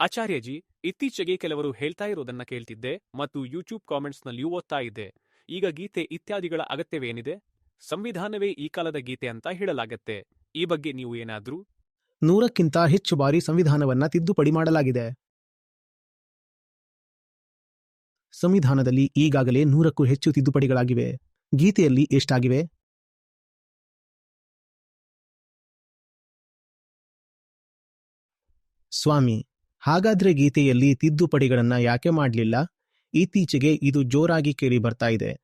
ಆಚಾರ್ಯಜಿ, ಇತ್ತೀಚೆಗೆ ಕೆಲವರು ಹೇಳ್ತಾ ಇರೋದನ್ನ ಕೇಳ್ತಿದ್ದೆ ಮತ್ತು ಯೂಟ್ಯೂಬ್ ಕಾಮೆಂಟ್ಸ್ನಲ್ಲಿಯೂ ಓದ್ತಾ ಇದ್ದೆ. ಈಗ ಗೀತೆ ಇತ್ಯಾದಿಗಳ ಅಗತ್ಯವೇನಿದೆ? ಸಂವಿಧಾನವೇ ಈ ಕಾಲದ ಗೀತೆ ಅಂತ ಹೇಳಲಾಗತ್ತೆ. ಈ ಬಗ್ಗೆ ನೀವು ಏನಾದ್ರೂ? ನೂರಕ್ಕಿಂತ ಹೆಚ್ಚು ಬಾರಿ ಸಂವಿಧಾನವನ್ನ ತಿದ್ದುಪಡಿ ಮಾಡಲಾಗಿದೆ. ಸಂವಿಧಾನದಲ್ಲಿ ಈಗಾಗಲೇ ನೂರಕ್ಕೂ ಹೆಚ್ಚು ತಿದ್ದುಪಡಿಗಳಾಗಿವೆ. ಗೀತೆಯಲ್ಲಿ ಎಷ್ಟಾಗಿವೆ? ಸ್ವಾಮಿ ಹಾಗಾದ್ರೆ ಗೀತೆಯಲ್ಲಿ ತಿದ್ದುಪಡಿಗಳನ್ನ ಯಾಕೆ ಮಾಡಲಿಲ್ಲ? ಇತ್ತೀಚೆಗೆ ಇದು ಜೋರಾಗಿ ಕೇಳಿ ಬರ್ತಾ ಇದೆ.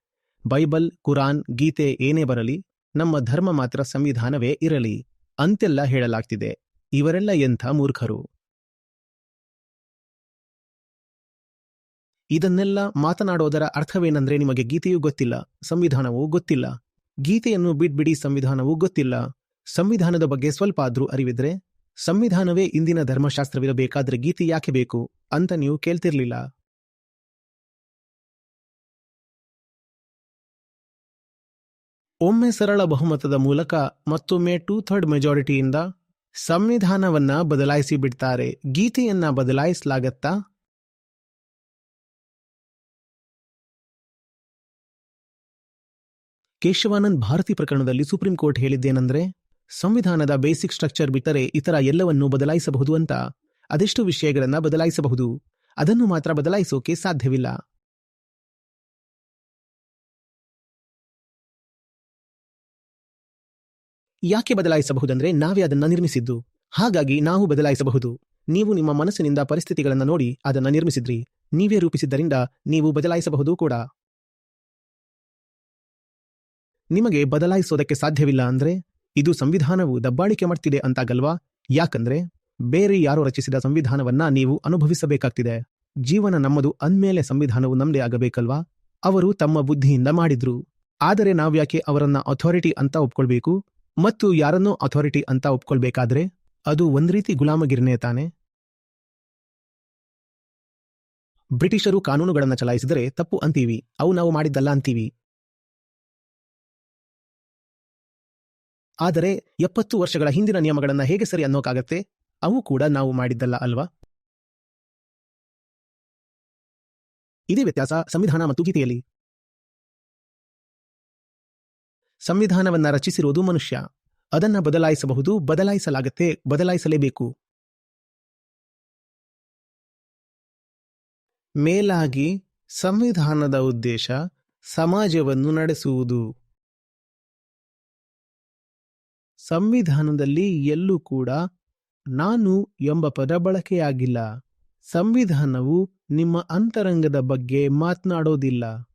ಬೈಬಲ್, ಕುರಾನ್, ಗೀತೆ ಏನೇ ಬರಲಿ, ನಮ್ಮ ಧರ್ಮ ಮಾತ್ರ ಸಂವಿಧಾನವೇ ಇರಲಿ, ಅಂತೆಲ್ಲ ಹೇಳಲಾಗ್ತಿದೆ. ಇವರೆಲ್ಲ ಎಂಥ ಮೂರ್ಖರು? ಇದನ್ನೆಲ್ಲ ಮಾತನಾಡೋದರ ಅರ್ಥವೇನಂದ್ರೆ ನಿಮಗೆ ಗೀತೆಯೂ ಗೊತ್ತಿಲ್ಲ, ಸಂವಿಧಾನವೂ ಗೊತ್ತಿಲ್ಲ. ಗೀತೆಯನ್ನು ಬಿಡ್ಬಿಡಿ, ಸಂವಿಧಾನವೂ ಗೊತ್ತಿಲ್ಲ. ಸಂವಿಧಾನದ ಬಗ್ಗೆ ಸ್ವಲ್ಪ ಆದ್ರೂ ಅರಿವಿದ್ರೆ ಸಂವಿಧಾನವೇ ಇಂದಿನ ಧರ್ಮಶಾಸ್ತ್ರವಿರಬೇಕಾದ್ರೆ ಗೀತೆ ಯಾಕೆ ಬೇಕು ಅಂತ ನೀವು ಕೇಳ್ತಿರ್ಲಿಲ್ಲ. ಒಮ್ಮೆ ಸರಳ ಬಹುಮತದ ಮೂಲಕ ಮತ್ತೊಮ್ಮೆ ಟೂ ಥರ್ಡ್ ಮೆಜಾರಿಟಿಯಿಂದ ಸಂವಿಧಾನವನ್ನ ಬದಲಾಯಿಸಿ ಬಿಡ್ತಾರೆ. ಗೀತೆಯನ್ನ ಬದಲಾಯಿಸಲಾಗತ್ತಾ? ಕೇಶವಾನಂದ್ ಭಾರತಿ ಪ್ರಕರಣದಲ್ಲಿ ಸುಪ್ರೀಂ ಕೋರ್ಟ್ ಹೇಳಿದ್ದೇನೆಂದ್ರೆ ಸಂವಿಧಾನದ ಬೇಸಿಕ್ ಸ್ಟ್ರಕ್ಚರ್ ಬಿಟ್ಟರೆ ಇತರ ಎಲ್ಲವನ್ನೂ ಬದಲಾಯಿಸಬಹುದು ಅಂತ ಅದೆಷ್ಟು ವಿಷಯಗಳನ್ನ ಬದಲಾಯಿಸಬಹುದು. ಅದನ್ನು ಮಾತ್ರ ಬದಲಾಯಿಸೋಕೆ ಸಾಧ್ಯವಿಲ್ಲ. ಯಾಕೆ ಬದಲಾಯಿಸಬಹುದಂದ್ರೆ ನಾವೇ ಅದನ್ನ ನಿರ್ಮಿಸಿದ್ದು. ಹಾಗಾಗಿ ನಾವು ಬದಲಾಯಿಸಬಹುದು. ನೀವು ನಿಮ್ಮ ಮನಸ್ಸಿನಿಂದ ಪರಿಸ್ಥಿತಿಗಳನ್ನು ನೋಡಿ ಅದನ್ನು ನಿರ್ಮಿಸಿದ್ರಿ. ನೀವೇ ರೂಪಿಸಿದ್ದರಿಂದ ನೀವು ಬದಲಾಯಿಸಬಹುದು ಕೂಡ. ನಿಮಗೆ ಬದಲಾಯಿಸೋದಕ್ಕೆ ಸಾಧ್ಯವಿಲ್ಲ ಅಂದ್ರೆ? ಇದು ಸಂವಿಧಾನವು ದಬ್ಬಾಳಿಕೆ ಮಾಡ್ತಿದೆ ಅಂತಾಗಲ್ವಾ? ಯಾಕಂದ್ರೆ ಬೇರೆ ಯಾರೋ ರಚಿಸಿದ ಸಂವಿಧಾನವನ್ನ ನೀವು ಅನುಭವಿಸಬೇಕಾಗ್ತಿದೆ. ಜೀವನ ನಮ್ಮದು ಅಂದ್ಮೇಲೆ ಸಂವಿಧಾನವು ನಮ್ದೇ ಆಗಬೇಕಲ್ವಾ? ಅವರು ತಮ್ಮ ಬುದ್ಧಿಯಿಂದ ಮಾಡಿದ್ರು. ಆದರೆ ನಾವ್ಯಾಕೆ ಅವರನ್ನ ಅಥಾರಿಟಿ ಅಂತ ಒಪ್ಕೊಳ್ಬೇಕು? ಮತ್ತು ಯಾರನ್ನೋ ಅಥಾರಿಟಿ ಅಂತ ಒಪ್ಕೊಳ್ಬೇಕಾದ್ರೆ? ಅದು ಒಂದ್ ರೀತಿ ಗುಲಾಮಗಿರಿನೇ ತಾನೆ. ಬ್ರಿಟಿಷರು ಕಾನೂನುಗಳನ್ನ ಚಲಾಯಿಸಿದರೆ ತಪ್ಪು ಅಂತೀವಿ. ಅವು ನಾವು ಮಾಡಿದ್ದಲ್ಲ ಅಂತೀವಿ. ಆದರೆ ಎಪ್ಪತ್ತು ವರ್ಷಗಳ ಹಿಂದಿನ ನಿಯಮಗಳನ್ನು ಹೇಗೆ ಸರಿ ಅನ್ನೋಕ್ಕಾಗತ್ತೆ ಅವು ಕೂಡ ನಾವು ಮಾಡಿದ್ದಲ್ಲ ಅಲ್ವಾ? ಇದೇ ವ್ಯತ್ಯಾಸ ಸಂವಿಧಾನ ಮತ್ತು ಗೀತೆಯಲ್ಲಿ. ಸಂವಿಧಾನವನ್ನ ರಚಿಸಿರುವುದು ಮನುಷ್ಯ. ಅದನ್ನ ಬದಲಾಯಿಸಬಹುದು, ಬದಲಾಯಿಸಲಾಗತ್ತೆ, ಬದಲಾಯಿಸಲೇಬೇಕು. ಮೇಲಾಗಿ ಸಂವಿಧಾನದ ಉದ್ದೇಶ ಸಮಾಜವನ್ನು ನಡೆಸುವುದು. ಸಂವಿಧಾನದಲ್ಲಿ ಎಲ್ಲೂ ಕೂಡ ನಾನು ಎಂಬ ಪದ ಬಳಕೆಯಾಗಿಲ್ಲ. ಸಂವಿಧಾನವು ನಿಮ್ಮ ಅಂತರಂಗದ ಬಗ್ಗೆ ಮಾತನಾಡೋದಿಲ್ಲ.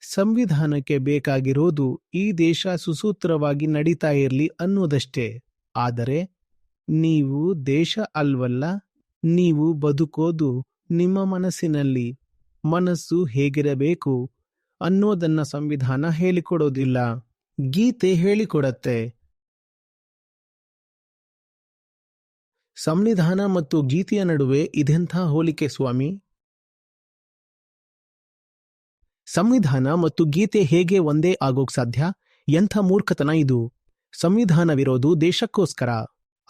ಸಂವಿಧಾನಕ್ಕೆ ಬೇಕಾಗಿರೋದು ಈ ದೇಶ ಸುಸೂತ್ರವಾಗಿ ನಡೀತಾ ಇರಲಿ ಅನ್ನೋದಷ್ಟೇ. ಆದರೆ ನೀವು ದೇಶ ಅಲ್ವಲ್ಲ, ನೀವು ಬದುಕೋದು ನಿಮ್ಮ ಮನಸ್ಸಿನಲ್ಲಿ. ಮನಸ್ಸು ಹೇಗಿರಬೇಕು ಅನ್ನೋದನ್ನ ಸಂವಿಧಾನ ಹೇಳಿಕೊಡೋದಿಲ್ಲ. ಗೀತೆ ಹೇಳಿಕೊಡತ್ತೆ. ಸಂವಿಧಾನ ಮತ್ತು ಗೀತೆಯ ನಡುವೆ ಇದೆಂಥ ಹೋಲಿಕೆ, ಸ್ವಾಮಿ? ಸಂವಿಧಾನ ಮತ್ತು ಗೀತೆ ಹೇಗೆ ಒಂದೇ ಆಗೋಕ್ ಸಾಧ್ಯ? ಎಂಥ ಮೂರ್ಖತನ ಇದು? ಸಂವಿಧಾನವಿರೋದು ದೇಶಕ್ಕೋಸ್ಕರ.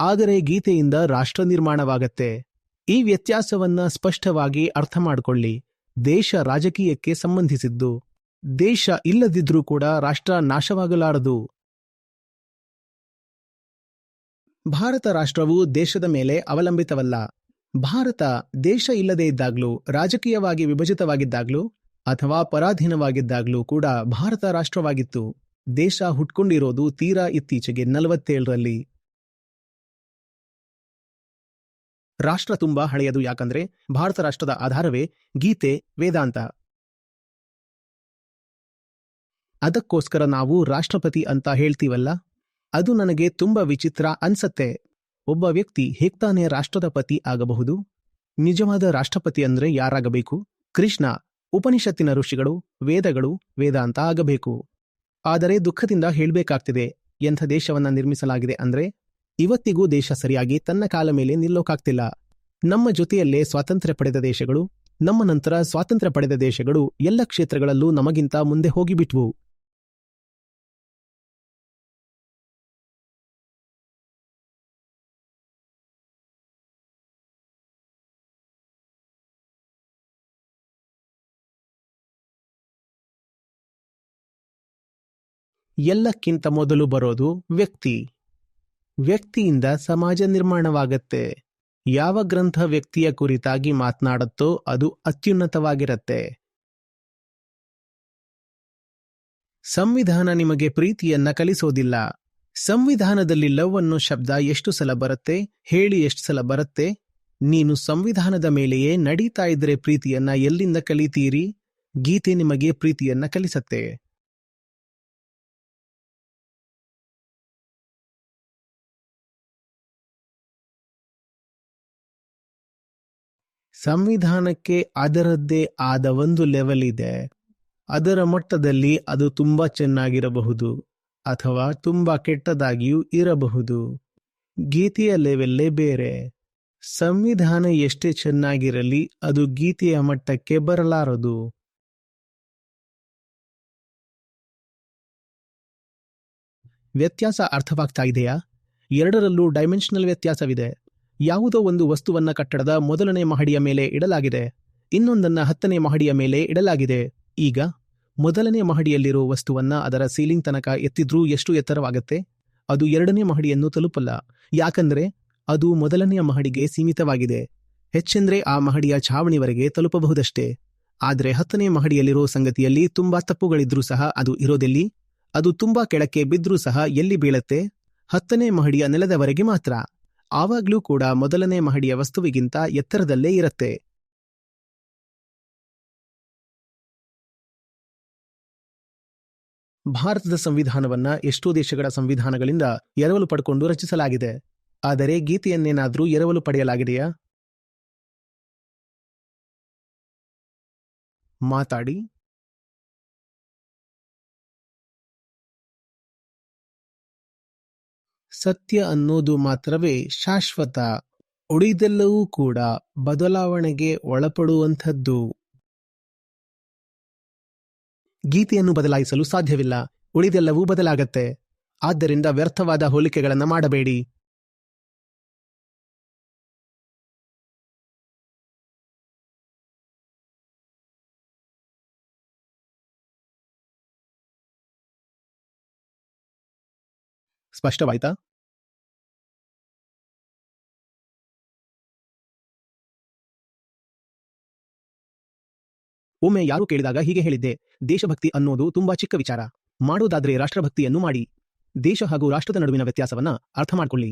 ಆದರೆ ಗೀತೆಯಿಂದ ರಾಷ್ಟ್ರ ನಿರ್ಮಾಣವಾಗತ್ತೆ. ಈ ವ್ಯತ್ಯಾಸವನ್ನ ಸ್ಪಷ್ಟವಾಗಿ ಅರ್ಥ ಮಾಡಿಕೊಳ್ಳಿ. ದೇಶ ರಾಜಕೀಯಕ್ಕೆ ಸಂಬಂಧಿಸಿದ್ದು. ದೇಶ ಇಲ್ಲದಿದ್ರೂ ಕೂಡ ರಾಷ್ಟ್ರ ನಾಶವಾಗಲಾರದು. ಭಾರತ ರಾಷ್ಟ್ರವು ದೇಶದ ಮೇಲೆ ಅವಲಂಬಿತವಲ್ಲ. ಭಾರತ ದೇಶ ಇಲ್ಲದೇ ಇದ್ದಾಗ್ಲೂ, ರಾಜಕೀಯವಾಗಿ ವಿಭಜಿತವಾಗಿದ್ದಾಗ್ಲೂ, ಅಥವಾ ಪರಾಧೀನವಾಗಿದ್ದಾಗ್ಲೂ ಕೂಡ ಭಾರತ ರಾಷ್ಟ್ರವಾಗಿತ್ತು. ದೇಶ ಹುಟ್ಕೊಂಡಿರೋದು ತೀರಾ ಇತ್ತೀಚೆಗೆ ನಲವತ್ತೇಳರಲ್ಲಿ. ರಾಷ್ಟ್ರ ತುಂಬಾ ಹಳೆಯದು ಯಾಕಂದ್ರೆ, ಭಾರತ ರಾಷ್ಟ್ರದ ಆಧಾರವೇ ಗೀತೆ, ವೇದಾಂತ. ಅದಕ್ಕೋಸ್ಕರ ನಾವು ರಾಷ್ಟ್ರಪತಿ ಅಂತ ಹೇಳ್ತೀವಲ್ಲ? ಅದು ನನಗೆ ತುಂಬ ವಿಚಿತ್ರ ಅನ್ಸತ್ತೆ. ಒಬ್ಬ ವ್ಯಕ್ತಿ ಹೇಗ್ತಾನೆ ರಾಷ್ಟ್ರದ ಪತಿ ಆಗಬಹುದು? ನಿಜವಾದ ರಾಷ್ಟ್ರಪತಿ ಅಂದ್ರೆ ಯಾರಾಗಬೇಕು? ಕೃಷ್ಣ, ಉಪನಿಷತ್ತಿನ ಋಷಿಗಳು, ವೇದಗಳು, ವೇದಾಂತ ಆಗಬೇಕು. ಆದರೆ ದುಃಖದಿಂದ ಹೇಳಬೇಕಾಗ್ತಿದೆ, ಎಂಥ ದೇಶವನ್ನ ನಿರ್ಮಿಸಲಾಗಿದೆ ಅಂದ್ರೆ? ಇವತ್ತಿಗೂ ದೇಶ ಸರಿಯಾಗಿ ತನ್ನ ಕಾಲ ಮೇಲೆ ನಿಲ್ಲೋಕಾಗ್ತಿಲ್ಲ. ನಮ್ಮ ಜೊತೆಯಲ್ಲೇ ಸ್ವಾತಂತ್ರ್ಯ ಪಡೆದ ದೇಶಗಳು, ನಮ್ಮ ನಂತರ ಸ್ವಾತಂತ್ರ್ಯ ಪಡೆದ ದೇಶಗಳು ಎಲ್ಲ ಕ್ಷೇತ್ರಗಳಲ್ಲೂ ನಮಗಿಂತ ಮುಂದೆ ಹೋಗಿಬಿಟ್ವು. ಎಲ್ಲಕ್ಕಿಂತ ಮೊದಲು ಬರೋದು ವ್ಯಕ್ತಿ. ವ್ಯಕ್ತಿಯಿಂದ ಸಮಾಜ ನಿರ್ಮಾಣವಾಗತ್ತೆ. ಯಾವ ಗ್ರಂಥ ವ್ಯಕ್ತಿಯ ಕುರಿತಾಗಿ ಮಾತನಾಡುತ್ತೋ ಅದು ಅತ್ಯುನ್ನತವಾಗಿರತ್ತೆ. ಸಂವಿಧಾನ ನಿಮಗೆ ಪ್ರೀತಿಯನ್ನ ಕಲಿಸೋದಿಲ್ಲ. ಸಂವಿಧಾನದಲ್ಲಿ ಲವ್ ಅನ್ನೋ ಶಬ್ದ ಎಷ್ಟು ಸಲ ಬರುತ್ತೆ, ಹೇಳಿ ಎಷ್ಟು ಸಲ ಬರುತ್ತೆ? ನೀನು ಸಂವಿಧಾನದ ಮೇಲೆಯೇ ನಡೀತಾ ಇದ್ರೆ ಪ್ರೀತಿಯನ್ನ ಎಲ್ಲಿಂದ ಕಲಿತೀರಿ? ಗೀತೆ ನಿಮಗೆ ಪ್ರೀತಿಯನ್ನ ಕಲಿಸತ್ತೆ. ಸಂವಿಧಾನಕ್ಕೆ ಅದರದ್ದೇ ಆದ ಒಂದು ಲೆವೆಲ್ ಇದೆ. ಅದರ ಮಟ್ಟದಲ್ಲಿ ಅದು ತುಂಬಾ ಚೆನ್ನಾಗಿರಬಹುದು ಅಥವಾ ತುಂಬಾ ಕೆಟ್ಟದಾಗಿಯೂ ಇರಬಹುದು. ಗೀತೆಯ ಲೆವೆಲ್ಲೇ ಬೇರೆ. ಸಂವಿಧಾನ ಎಷ್ಟೇ ಚೆನ್ನಾಗಿರಲಿ ಅದು ಗೀತೆಯ ಮಟ್ಟಕ್ಕೆ ಬರಲಾರದು. ವ್ಯತ್ಯಾಸ ಅರ್ಥವಾಗ್ತಾ ಇದೆಯಾ? ಎರಡರಲ್ಲೂ ಡೈಮೆನ್ಷನಲ್ ವ್ಯತ್ಯಾಸವಿದೆ. ಯಾವುದೋ ಒಂದು ವಸ್ತುವನ್ನ ಕಟ್ಟಡದ ಮೊದಲನೇ ಮಹಡಿಯ ಮೇಲೆ ಇಡಲಾಗಿದೆ. ಇನ್ನೊಂದನ್ನ ಹತ್ತನೇ ಮಹಡಿಯ ಮೇಲೆ ಇಡಲಾಗಿದೆ. ಈಗ ಮೊದಲನೇ ಮಹಡಿಯಲ್ಲಿರೋ ವಸ್ತುವನ್ನ ಅದರ ಸೀಲಿಂಗ್ ತನಕ ಎತ್ತಿದ್ರೂ ಎಷ್ಟು ಎತ್ತರವಾಗುತ್ತೆ? ಅದು ಎರಡನೇ ಮಹಡಿಯನ್ನು ತಲುಪಲ್ಲ. ಯಾಕಂದ್ರೆ ಅದು ಮೊದಲನೆಯ ಮಹಡಿಗೆ ಸೀಮಿತವಾಗಿದೆ. ಹೆಚ್ಚೆಂದ್ರೆ ಆ ಮಹಡಿಯ ಛಾವಣಿವರೆಗೆ ತಲುಪಬಹುದಷ್ಟೇ. ಆದರೆ ಹತ್ತನೇ ಮಹಡಿಯಲ್ಲಿರೋ ಸಂಗತಿಯಲ್ಲಿ ತುಂಬಾ ತಪ್ಪುಗಳಿದ್ರೂ ಸಹ ಅದು ಇರೋದೆಲ್ಲಿ? ಅದು ತುಂಬಾ ಕೆಳಕ್ಕೆ ಬಿದ್ರೂ ಸಹ ಎಲ್ಲಿ ಬೀಳತ್ತೆ? ಹತ್ತನೇ ಮಹಡಿಯ ನೆಲದವರೆಗೆ ಮಾತ್ರ. ಆವಾಗ್ಲೂ ಕೂಡ ಮೊದಲನೇ ಮಹಡಿಯ ವಸ್ತುವಿಗಿಂತ ಎತ್ತರದಲ್ಲೇ ಇರತ್ತೆ. ಭಾರತದ ಸಂವಿಧಾನವನ್ನ ಎಷ್ಟೋ ದೇಶಗಳ ಸಂವಿಧಾನಗಳಿಂದ ಎರವಲು ಪಡ್ಕೊಂಡು ರಚಿಸಲಾಗಿದೆ. ಆದರೆ ಗೀತೆಯನ್ನೇನಾದರೂ ಎರವಲು ಪಡೆಯಲಾಗಿದೆಯಾ? ಮಾತಾಡಿ. ಸತ್ಯ ಅನ್ನೋದು ಮಾತ್ರವೇ ಶಾಶ್ವತ. ಉಳಿದೆಲ್ಲವೂ ಕೂಡ ಬದಲಾವಣೆಗೆ ಒಳಪಡುವಂಥದ್ದು. ಗೀತೆಯನ್ನು ಬದಲಾಯಿಸಲು ಸಾಧ್ಯವಿಲ್ಲ. ಉಳಿದೆಲ್ಲವೂ ಬದಲಾಗತ್ತೆ. ಆದ್ದರಿಂದ ವ್ಯರ್ಥವಾದ ಹೋಲಿಕೆಗಳನ್ನು ಮಾಡಬೇಡಿ. ಸ್ಪಷ್ಟವಾಯ್ತಾ? ಒಮ್ಮೆ ಯಾರು ಕೇಳಿದಾಗ ಹೀಗೆ ಹೇಳಿದ್ದೆ, ದೇಶಭಕ್ತಿ ಅನ್ನೋದು ತುಂಬಾ ಚಿಕ್ಕ ವಿಚಾರ. ಮಾಡೋದಾದ್ರೆ ರಾಷ್ಟ್ರಭಕ್ತಿಯನ್ನು ಮಾಡಿ. ದೇಶ ಹಾಗೂ ರಾಷ್ಟ್ರದ ನಡುವಿನ ವ್ಯತ್ಯಾಸವನ್ನ ಅರ್ಥ ಮಾಡ್ಕೊಳ್ಳಿ.